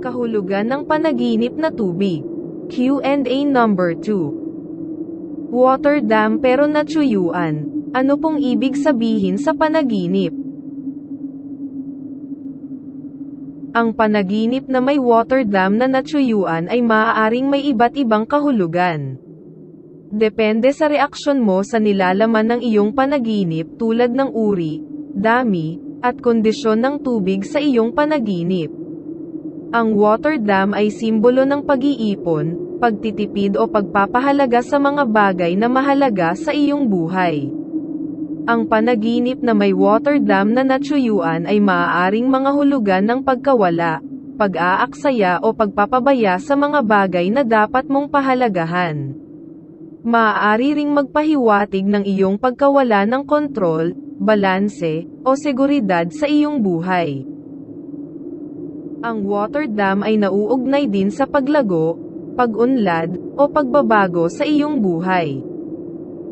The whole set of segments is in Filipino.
Kahulugan ng panaginip na tubig. Q&A number 2. Water dam pero natuyuan. Ano pong ibig sabihin sa panaginip? Ang panaginip na may water dam na natuyuan ay maaaring may iba't ibang kahulugan. Depende sa reaksyon mo sa nilalaman ng iyong panaginip tulad ng uri, dami, at kondisyon ng tubig sa iyong panaginip. Ang water dam ay simbolo ng pag-iipon, pagtitipid o pagpapahalaga sa mga bagay na mahalaga sa iyong buhay. Ang panaginip na may water dam na natuyuan ay maaaring mga hulugan ng pagkawala, pag-aaksaya o pagpapabaya sa mga bagay na dapat mong pahalagahan. Maaari ring magpahiwatig ng iyong pagkawala ng kontrol, balanse, o seguridad sa iyong buhay. Ang water dam ay nauugnay din sa paglago, pag-unlad, o pagbabago sa iyong buhay.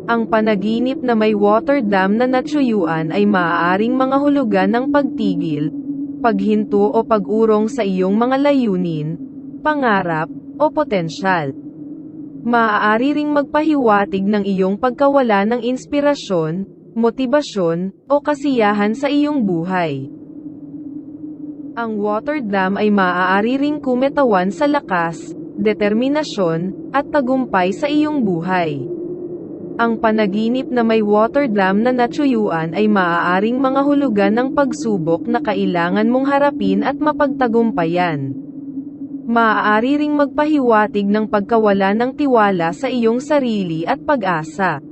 Ang panaginip na may water dam na natuyuan ay maaaring mga hulugan ng pagtigil, paghinto o pag-urong sa iyong mga layunin, pangarap, o potensyal. Maaari ring magpahiwatig ng iyong pagkawala ng inspirasyon, motibasyon, o kasiyahan sa iyong buhay. Ang water dam ay maaari ring kumetawan sa lakas, determinasyon, at tagumpay sa iyong buhay. Ang panaginip na may water dam na natuyuan ay maaaring mga hulugan ng pagsubok na kailangan mong harapin at mapagtagumpayan. Maaari ring magpahiwatig ng pagkawala ng tiwala sa iyong sarili at pag-asa.